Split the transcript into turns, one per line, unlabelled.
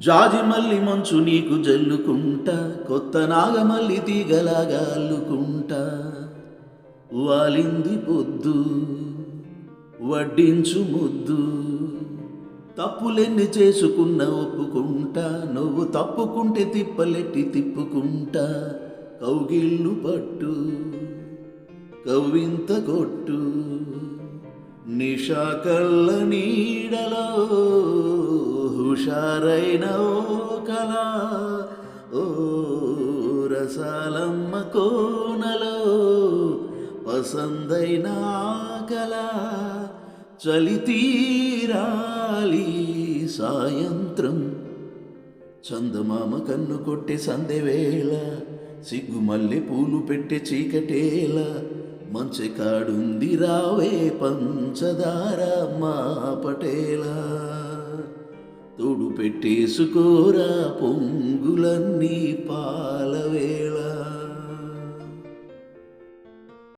జాజి మల్లి మంచు నీకు జల్లుకుంటా కొత్త నాగమల్లి తీగలాగా అల్లుకుంటా. వాలింది పొద్దు వడ్డించు ముద్దు. తప్పులెన్ని చేసుకున్న ఒప్పుకుంటా నువ్వు తప్పుకుంటే తిప్పలెట్టి తిప్పుకుంటా. కౌగిళ్ళు పట్టు కవ్వింత కొట్టు. నిషా కళ్ళ హుషారైన ఓ ఓ రసాలమ్మ కోనలో పసందైన కళ చలి తీరాలి సాయంత్రం చందమామ కన్ను కొట్టే సందెవేళ సిగ్గుమల్లె పూలు పెట్టే చీకటేల మంచి కాడుంది రావే పంచదార మా పటేలా తుడు పెట్టేసుకోరా పొంగులన్నీ